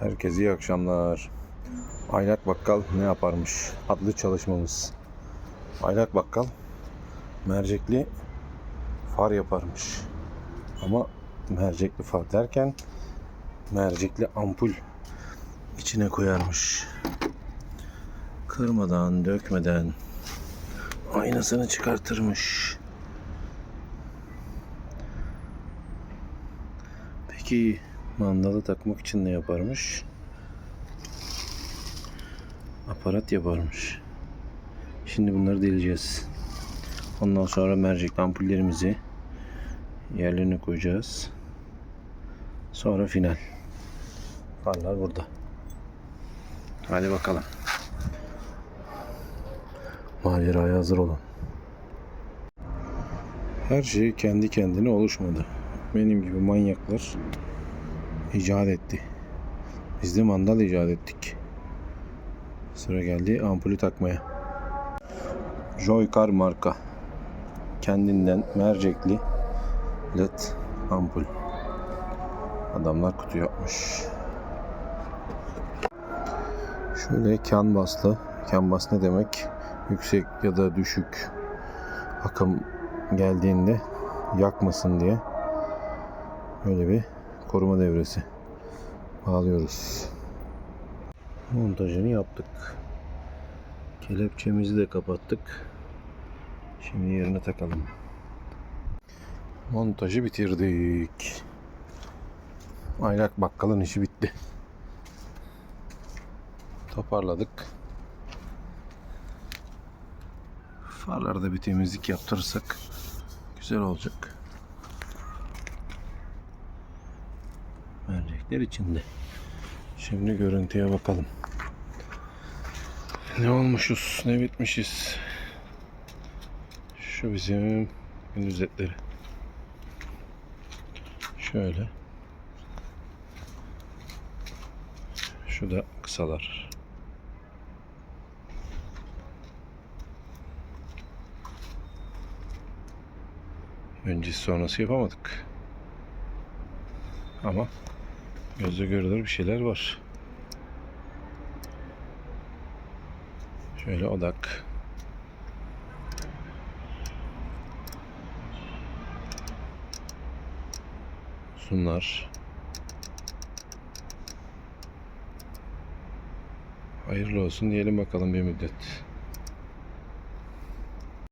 Herkese iyi akşamlar. Aylak Bakkal ne yaparmış adlı çalışmamız. Aylak Bakkal mercekli far yaparmış. Ama mercekli far derken mercekli ampul içine koyarmış. Kırmadan, dökmeden aynasını çıkartırmış. Peki mandalı takmak için ne yaparmış? Aparat yaparmış. Şimdi bunları deleceğiz. Ondan sonra mercekli ampullerimizi yerlerine koyacağız. Sonra final. Farlar burada. Hadi bakalım. Maceraya hazır olun. Her şey kendi kendine oluşmadı. Benim gibi manyaklar icat etti. Biz de mandal icat ettik. Sıra geldi ampulü takmaya. Joycar marka. Kendinden mercekli led ampul. Adamlar kutu yapmış. Şöyle canvaslı. Canvas ne demek? Yüksek ya da düşük akım geldiğinde yakmasın diye böyle bir koruma devresi bağlıyoruz. Montajını yaptık. Kelepçemizi de kapattık. Şimdi yerine takalım. Montajı bitirdik. Aylak bakkalın işi bitti. Toparladık. Farlarda bir temizlik yaptırırsak güzel olacak. Mercekler içinde. Şimdi görüntüye bakalım. Ne olmuşuz, ne bitmişiz. Şu bizim gündüz etleri. Şöyle. Şu da kısalar. Öncesi sonrası yapamadık. Ama gözle görülür bir şeyler var. Şöyle odak. Sunlar. Hayırlı olsun diyelim bakalım bir müddet.